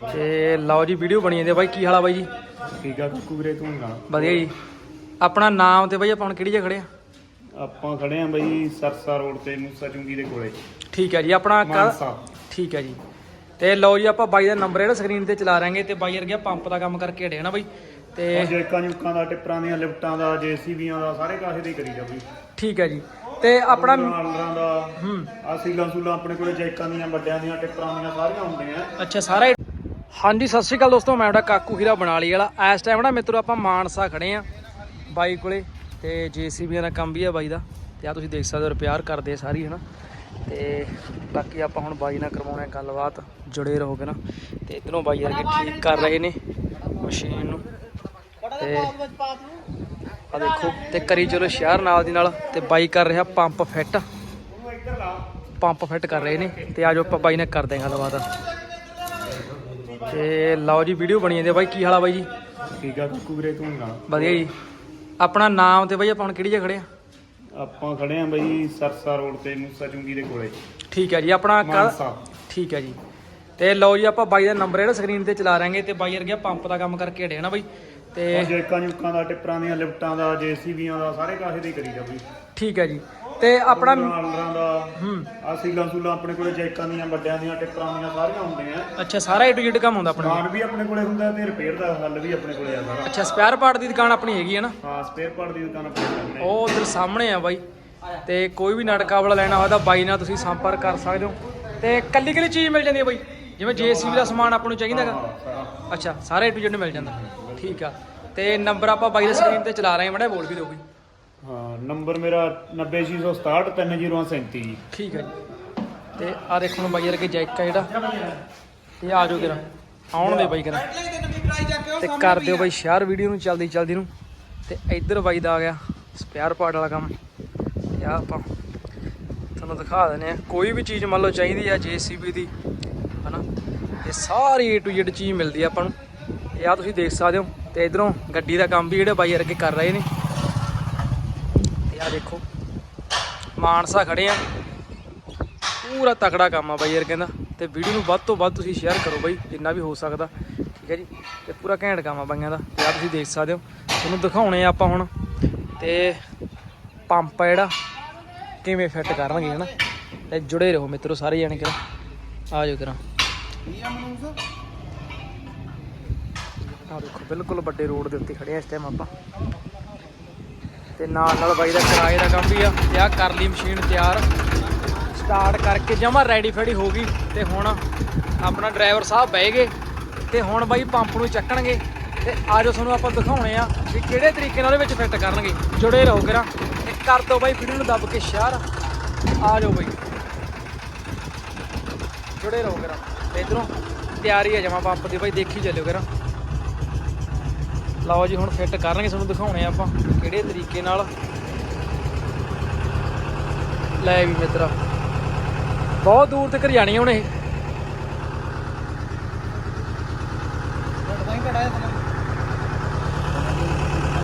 ਤੇ ਲਓ ਜੀ ਵੀਡੀਓ ਬਣੀ ਜਾਂਦੀ ਆ ਬਾਈ। ਕੀ ਹਾਲ ਬਾਈ ਜੀ? ਠੀਕ ਆ ਕਾਕੂ ਵੀਰੇ ਤੂੰ ਨਾ ਵਧੀਆ ਜੀ। ਆਪਣਾ ਨਾਮ ਤੇ ਬਾਈ ਆਪਾਂ ਹੁਣ ਕਿਹੜੀ ਜਗ੍ਹਾ ਖੜੇ ਆ? ਆਪਾਂ ਖੜੇ ਆ ਬਈ ਸਰਸਾ ਰੋਡ ਤੇ ਮੂਸਾ ਚੁੰਗੀ ਦੇ ਕੋਲੇ। ਠੀਕ ਹੈ ਜੀ ਆਪਣਾ ਮਾਨਸਾ। ਠੀਕ ਹੈ ਜੀ। ਤੇ ਲਓ ਜੀ ਆਪਾਂ ਬਾਈ ਦਾ ਨੰਬਰ ਜਿਹੜਾ ਸਕਰੀਨ ਤੇ ਚਲਾ ਰਾਂਗੇ ਤੇ ਬਾਈ ਵਰਗਿਆ ਪੰਪ ਦਾ ਕੰਮ ਕਰਕੇ ਹਟਿਆ ਨਾ ਬਾਈ। ਤੇ ਜੇਕਾਂ ਜੁਕਾਂ ਦਾ ਟਿੱਪਰਾਂ ਦੀਆਂ ਲਿਫਟਾਂ ਦਾ ਜੇਸੀਬੀਆਂ ਦਾ ਸਾਰੇ ਕਾਸੇ ਦੇ ਕਰੀ ਜਾ ਬਈ। ਠੀਕ ਹੈ ਜੀ। ਤੇ ਆਪਣਾ ਨਾਲਰਾਂ ਦਾ ਹੂੰ। ਆ ਸੀਲਾਂ ਸੂਲਾਂ ਆਪਣੇ ਕੋਲੇ ਜੇਕਾਂ ਦੀਆਂ ਵੱਡਿਆਂ ਦੀਆਂ ਟਿੱਪਰਾਂ ਦੀਆਂ ਸਾਰੀਆਂ ਹੁੰਦੀਆਂ। ਅੱਛਾ ਸਾਰਾ ਹੀ- ਹਾਂਜੀ, ਸਤਿ ਸ਼੍ਰੀ ਅਕਾਲ ਦੋਸਤੋ, ਮੈਂ ਤੁਹਾਡਾ ਕਾਕੂ ਹੀਰਾ ਬਨਾਲੀ ਵਾਲਾ। ਇਸ ਟਾਈਮ ਨਾ ਮਿੱਤਰੋ, ਆਪਾਂ ਮਾਨਸਾ ਖੜੇ ਆ ਬਾਈ ਕੋਲੇ ਤੇ ਜੀਸੀਬੀਆਂ ਦਾ ਕੰਮ ਵੀ ਆ ਬਾਈ ਦਾ। ਤੇ ਆ ਤੁਸੀਂ ਦੇਖ ਸਕਦੇ ਹੋ, ਰਿਪੇਅਰ ਕਰਦੇ ਆ ਸਾਰੀ, ਹਨਾ। ਤੇ ਬਾਕੀ ਆਪਾਂ ਹੁਣ ਬਾਈ ਨਾਲ ਕਰਵਾਉਣਾ ਗੱਲਬਾਤ, ਜੁੜੇ ਰਹੋਗੇ ਨਾ। ਤੇ ਇਧਰੋਂ ਬਾਈ ਵਰਗੇ ਠੀਕ ਕਰ ਰਹੇ ਨੇ ਮਸ਼ੀਨ ਨੂੰ। ਤੇ ਆ ਦੇਖੋ, ਤੇ ਕਰੀ ਚਲੋ ਸ਼ਹਿਰ ਨਾਲ ਦੀ ਨਾਲ। ਤੇ ਬਾਈ ਕਰ ਰਿਹਾ ਪੰਪ ਫਿੱਟ ਪੰਪ ਫਿੱਟ ਕਰ ਰਹੇ ਨੇ। ਤੇ ਆਜੋ ਆਪਾਂ ਬਾਈ ਨਾਲ ਕਰਦੇ ਹਾਂ ਗੱਲਬਾਤ। ਤੇ ਲਓ ਜੀ ਵੀਡੀਓ ਬਣੀ ਜਾਂਦੀ ਆ ਬਾਈ। ਕੀ ਹਾਲ ਬਾਈ ਜੀ? ਠੀਕ ਆ ਕਾਕੂ ਵੀਰੇ ਤੂੰ ਨਾ ਵਧੀਆ ਜੀ। ਆਪਣਾ ਨਾਮ ਤੇ ਬਾਈ ਆਪਾਂ ਹੁਣ ਕਿਹੜੀ ਜਗ੍ਹਾ ਖੜੇ ਆ? ਆਪਾਂ ਖੜੇ ਆ ਬਈ ਸਰਸਾ ਰੋਡ ਤੇ ਮੂਸਾ ਚੁੰਗੀ ਦੇ ਕੋਲੇ। ਠੀਕ ਹੈ ਜੀ ਆਪਣਾ ਮਾਨਸਾ। ਠੀਕ ਹੈ ਜੀ। ਤੇ ਲਓ ਜੀ ਆਪਾਂ ਬਾਈ ਦਾ ਨੰਬਰ ਜਿਹੜਾ ਸਕਰੀਨ ਤੇ ਚਲਾ ਰਾਂਗੇ ਤੇ ਬਾਈ ਵਰਗਿਆ ਪੰਪ ਦਾ ਕੰਮ ਕਰਕੇ ਹਟਿਆ ਨਾ ਬਾਈ। ਤੇ ਜੇਕਾਂ ਜੁਕਾਂ ਦਾ ਟਿੱਪਰਾਂ ਦੀਆਂ ਲਿਫਟਾਂ ਦਾ ਜੇਸੀਬੀਆਂ ਦਾ ਸਾਰੇ ਕਾਸੇ ਦੇ ਕਰੀ ਜਾ ਬਈ ਠੀਕ ਹੈ ਜੀ। ਤੇ ਆਪਣਾ ਨਾਲਰਾਂ ਦਾ ਹੂੰ ਆ ਸੀਲਾਂ ਸੂਲਾਂ ਆਪਣੇ ਕੋਲੇ ਜੇਕਾਂ ਦੀਆਂ ਵੱਡਿਆਂ ਦੀਆਂ ਟਿੱਪਰਾਂ ਦੀਆਂ ਸਾਰੀਆਂ ਹੁੰਦੀਆਂ ਅੱਛਾ ਸਾਰਾ ਏ ਟੂ ਕੰਮ ਹੁੰਦਾ ਆਪਣਾ ਸਮਾਨ ਵੀ ਆਪਣੇ ਕੋਲੇ ਹੁੰਦਾ ਤੇ ਰਿਪੇਅਰ ਦਾ ਹੱਲ ਵੀ ਆਪਣੇ ਕੋਲੇ ਆ ਸਾਰਾ। ਅੱਛਾ ਸਪੇਅਰ ਪਾਰਟ ਦੀ ਦੁਕਾਨ ਆਪਣੀ ਹੈਗੀ ਹੈ ਨਾ? ਹਾਂ ਸਪੇਅਰ ਪਾਰਟ ਦੀ ਦੁਕਾਨ ਆਪਣੇ ਸਾਹਮਣੇ ਉਹ ਉਧਰ ਸਾਹਮਣੇ ਆ ਬਾਈ। ਤੇ ਕੋਈ ਵੀ ਨਟਕਾ ਵਾਲਾ ਲੈਣਾ ਹੋਇਆ ਤਾਂ ਬਾਈ ਨਾਲ ਤੁਸੀਂ ਸੰਪਰਕ ਕਰ ਸਕਦੇ ਹੋ। ਤੇ ਕੱਲੀ ਕੱਲੀ ਚੀਜ਼ ਮਿਲ ਜਾਂਦੀ ਹੈ ਬਾਈ। ਜਿਵੇਂ ਜੀਸੀਬੀ ਦਾ ਸਮਾਨ ਆਪਾਂ ਨੂੰ ਚਾਹੀਦਾ ਹੈਗਾ। ਅੱਛਾ ਸਾਰੇ ਏ ਟੂ ਜ਼ੈਡ ਮਿਲ ਜਾਂਦਾ। ਠੀਕ ਆ। ਤੇ ਨੰਬਰ ਆਪਾਂ ਬਾਈ ਦੇ ਸਕਰੀਨ ਤੇ ਚਲਾ ਰਹੇ ਹਾਂ ਮੜਾ ਬੋਲ ਵੀ ਦਿਓ ਬਈ। ਹਾਂ, ਨੰਬਰ ਮੇਰਾ 90667 3037 ਜੀ। ਠੀਕ ਹੈ। ਜੀ ਤੇ ਆ ਦੇਖੋ ਬਾਈ ਵਰਗੇ ਜੈਕ ਆ ਜਿਹੜਾ। ਇਹ ਆ ਜਾਓ ਕਿਰਾ। ਆਉਣ ਦੇ ਬਾਈ ਕਿਰਾ। ਤੇ ਕਰ ਦਿਓ ਬਾਈ ਸ਼ੇਅਰ ਵੀਡੀਓ ਨੂੰ ਚਲਦੀ ਚਲਦੀ ਨੂੰ। ਤੇ ਇੱਧਰ ਬਾਈ ਦਾ ਆ ਗਿਆ ਸਪੇਅਰ ਪਾਰਟ ਵਾਲਾ ਕੰਮ। ਤੇ ਆ ਆਪਾਂ ਤੁਹਾਨੂੰ ਦਿਖਾ ਦਿੰਦੇ ਆ ਕੋਈ ਵੀ ਚੀਜ਼ ਮੰਨ ਲਓ ਚਾਹੀਦੀ ਆ ਜੀਸੀਬੀ ਦੀ, ਹਨਾ? ਇਹ ਸਾਰੀ ਏ ਟੂ ਜ਼ੈਡ ਚੀਜ਼ ਮਿਲਦੀ ਆ ਆਪਾਂ ਨੂੰ। ਇਹ ਆ ਤੁਸੀਂ ਦੇਖ ਸਕਦੇ ਹੋ। ਤੇ ਇਧਰੋਂ ਗੱਡੀ ਦਾ ਕੰਮ ਵੀ ਜਿਹੜੇ ਬਾਈ ਅੱਗੇ ਕਰ ਰਹੇ ਨੇ। ਤੇ ਦੇਖੋ। ਮਾਨਸਾ ਖੜੇ ਆ। ਪੂਰਾ ਤਕੜਾ ਕੰਮ ਆ ਬਾਈ ਯਾਰ ਕਹਿੰਦਾ। ਤੇ ਵੀਡੀਓ ਨੂੰ ਵੱਧ ਤੋਂ ਵੱਧ ਤੁਸੀਂ ਸ਼ੇਅਰ ਕਰੋ ਬਾਈ, ਜਿੰਨਾ ਵੀ ਹੋ ਸਕਦਾ। ਠੀਕ ਹੈ ਜੀ? ਤੇ ਪੂਰਾ ਘੈਂਟ ਕੰਮ ਆ ਬਾਈਆਂ ਦਾ। ਤੇ ਆ ਤੁਸੀਂ ਦੇਖ ਸਕਦੇ ਹੋ। ਤੁਹਾਨੂੰ ਦਿਖਾਉਣੇ ਆ ਆਪਾਂ ਹੁਣ। ਤੇ ਪੰਪ ਆ ਜਿਹੜਾ। ਕਿਵੇਂ ਫਿੱਟ ਕਰਨਗੇ, ਹਨਾ? ਤੇ ਜੁੜੇ ਰਹੋ ਮਿੱਤਰੋ ਸਾਰੇ ਜਾਣੇ ਕਰਾਂ ਆ ਜਾਓ ਕਰਾਂ ਆ ਦੇਖੋ, ਬਿਲਕੁਲ ਵੱਡੇ ਰੋਡ ਦੇ ਉੱਤੇ ਖੜੇ ਆ ਇਸ ਟਾਈਮ ਆਪਾਂ। ਤੇ ਨਾਲ ਨਾਲ ਬਾਈ ਦਾ ਕਿਰਾਏ ਦਾ ਕੰਮ ਵੀ ਆ, ਤੇ ਆ ਕਰ ਲਈ ਮਸ਼ੀਨ ਤਿਆਰ। ਸਟਾਰਟ ਕਰਕੇ ਜਮਾ ਰੈਡੀ ਫੈਡੀ ਹੋ ਗਈ, ਤੇ ਹੁਣ ਆਪਣਾ ਡਰਾਈਵਰ ਸਾਹਿਬ ਬਹਿ ਗਏ, ਤੇ ਹੁਣ ਬਾਈ ਪੰਪ ਨੂੰ ਚੱਕਣਗੇ, ਤੇ ਆਜੋ ਤੁਹਾਨੂੰ ਆਪਾਂ ਦਿਖਾਉਣੇ ਆ ਵੀ ਕਿਹੜੇ ਤਰੀਕੇ ਨਾਲ ਉਹਦੇ ਵਿੱਚ ਫਿੱਟ ਕਰਨਗੇ। ਜੁੜੇ ਰਹੋ ਕਰਾਂ ਤੇ ਕਰ ਦਿਓ ਬਾਈ ਵੀਡੀਓ ਨੂੰ ਦੱਬ ਕੇ ਸ਼ੇਅਰ ਆ ਜਾਓ ਬਾਈ। ਜੁੜੇ ਰਹੋ ਕਰਾਂ ਤੇ ਇਧਰੋਂ ਤਿਆਰੀ ਹੈ ਜਮਾ ਪੰਪ ਦੀ, ਬਾਈ ਦੇਖੀ ਚੱਲਿਓ ਕਰਾਂ ਲਓ ਜੀ, ਹੁਣ ਫਿੱਟ ਕਰਨਗੇ, ਤੁਹਾਨੂੰ ਦਿਖਾਉਣੇ ਆਪਾਂ ਕਿਹੜੇ ਤਰੀਕੇ ਨਾਲ। ਲੈ ਵੀ ਮਿੱਤਰਾ, ਬਹੁਤ ਦੂਰ ਤੱਕ ਜਾਣੀ ਹੁਣ ਇਹ।